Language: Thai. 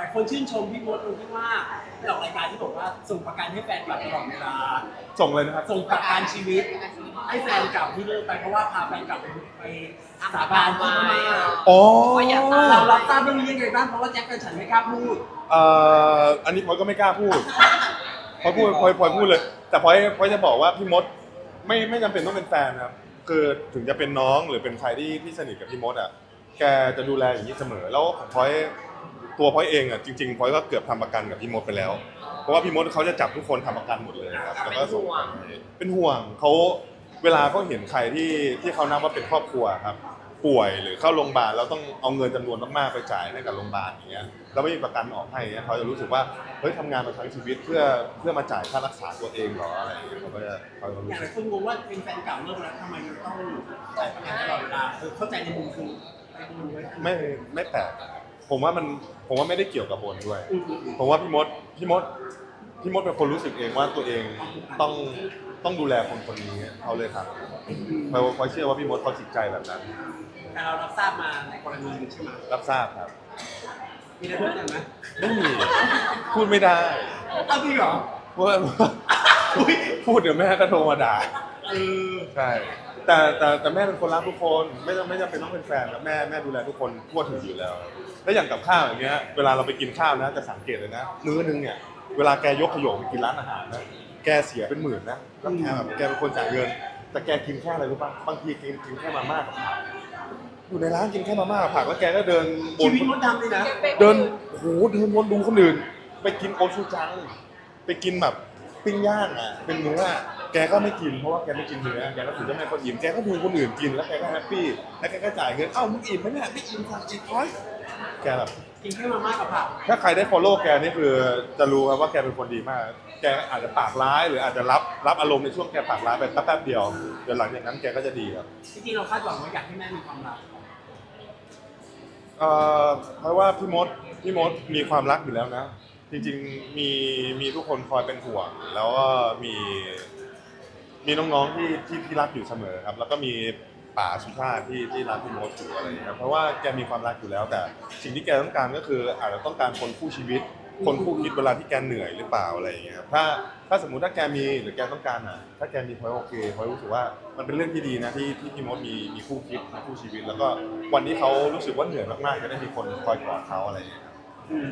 ลายคนชื่นชมพี่มดตรงที่ว่าในออกรายการที่บอกว่าส่งประกันให้แฟนกลับตลอดเวลา ส่งเลยนะครับ ส่งประกันชีวิต ให้แฟนเก่าที่เลิกไปเพราะว่าพาแฟนเก่าไปสาบานที่พม่าอ๋อเรารับทราบเรื่องนี้ยังไงบ้างเพราะว่าแจ็คกับฉันไม่กล้าพูดเอ่ออันนี้พลอยก็ไม่กล้าพูดพลอยพูดพลอยพลอยพูดเลย แต่พลอยพลอยจะบอกว่าพี่มดไม่ไม่จำเป็นต้องเป็นแฟนนะครับ คือถึงจะเป็นน้องหรือเป็นใครที่ที่สนิทกับพี่มดอะ แกจะดูแลอย่างนี้เสมอ แล้วของพลอย ตัวพลอยเองอะจริงๆพลอยก็เกือบทำประกันกับพี่มดไปแล้ว เพราะว่าพี่มดเขาจะจับทุกคนทำประกันหมดเลยครับแล้วก็ส่งไปให้เป็นห่วงเขาเวลาเขาเห็นใครที่ที่เขานับว่าเป็นครอบครัวครับ ป่วยหรือเข้าโรงพยาบาลแล้วต้องเอาเงินจำนวนมากๆไปจ่ายให้กับโรงพยาบาลอย่างเงี้ยแล้วไม่มีประกันออกให้เงี้ยเขาจะรู้สึกว่าเฮ้ยทำงานมาทั้งชีวิตเพื่อเพื่อมาจ่ายค่ารักษาตัวเองเหรออะไรอย่างเงี้ยเขาก็จะเขาก็อรู้ย่างหสึลากยคนงงว่าเป็นแฟนเก่าเลิกแล้วทำไมมันต้องจ่ายประกันตลอดเวลาเออเข้าใจในมุมคือในมุมนี้ไม่ไม่แปลก ผมว่ามันผมว่าไม่ได้เกี่ยวกับบนด้วยอืมอืมอืมผมว่าพี่มดพี่มดพี่มดเป็นคนรู้สึกเองว่าตัวเองต้องต้องดูแลคนคนนี้เขาเลยครับเพราะเพราะเชื่อว่าพี่มดเขาจิตใจแบบนั้น แต่เรารับทราบมาในกรณีนี้ใช่ไหมรับทราบครับ มีอะไรเพิ่มเติมไหมไม่มีพูดไม่ได้อ้าวจริงเหรอเพราะว่าพูดเดี๋ยวแม่ก็โทรมาด่า เออใช่แต่แต่แต่แม่เป็นคนรักทุกคน ไม่ต้องไม่จำเป็นต้องเป็นแฟนครับแม่แม่ดูแลทุกคนทั่วถึงอยู่แล้ว แล้วอย่างกับข้าวอย่างเงี้ยเวลาเราไปกินข้าวนะจะสังเกตเลยนะมื้อนึงเนี่ยเวลาแกยกขยงไปกินร้านอาหารนะแกเสียเป็นหมื่นนะแล้วแกแบบแกเป็นคนจ่ายเงิน แต่แกกินแค่อะไรรู้ป่ะบางทีกินกินแค่มาม่ากับผักอยู่ในร้านกินแค่มาม่ากับผักแล้วแกก็เดินบชีนวิตมดดำเลยนะเดินโอ้โหเดินวนดูคนอื่น ไปกินโอชูจัง ไปกินแบบปิ้งย่างอะเป็นเนื้อ แกก็ไม่กินเพราะว่าแกไม่กินเนื้อแกก็ถือเจ้าแม่คนอิ่มแกก็ดูคนอื่นกินแล้วแกก็แฮปปี้แล้วแกก็จ่ายเงินเอ้ามึงอิ่มไหมเนี่ยไม่อิ่มสั่งอีกร้อยแกแบบกินแค่มาม่ากับผักถ้าใครได้ follow แกนี่คือจะรู้ครับว่าแกเป็นคนดีมาก แกอาจจะปากร้ายหรืออาจจะรับรับอารมณ์ในช่วงแกปากร้ายไปแป๊บๆเดียวเดี๋ยวหลังจากนั้นแกก็จะดีครับจริงๆเราคาดหวังว่าอยากให้แม่มีความรักเอ่อเพราะว่าพี่มดพี่มดมีความรักอยู่แล้วนะ จริงๆมีมีทุกคนคอยเป็นห่วงแล้วก็มี มีน้องๆที่ที่ที่รักอยู่เสมอครับ แล้วก็มีป่าสุชาติที่ที่รักพี่มดอยู่อะไรอย่างเงี้ยครับเพราะว่าแกมีความรักอยู่แล้ว แต่สิ่งที่แกต้องการก็คืออาจจะต้องการคนคู่ชีวิต คนคู่คิดเวลาที่แกเหนื่อยหรือเปล่าอะไรอย่างเงี้ยครับถ้าถ้าสมมุติถ้าแกมีหรือแกต้องการอะถ้าแกมีพอยโอเคพอยรู้สึกว่ามันเป็นเรื่องที่ดีนะที่ที่พี่มดมีมีคู่คิดมีคู่ชีวิต แล้วก็วันที่เขารู้สึกว่าเหนื่อยมากๆจะได้มีคนคอยกอดเขาอะไรอย่างเงี้ยครับ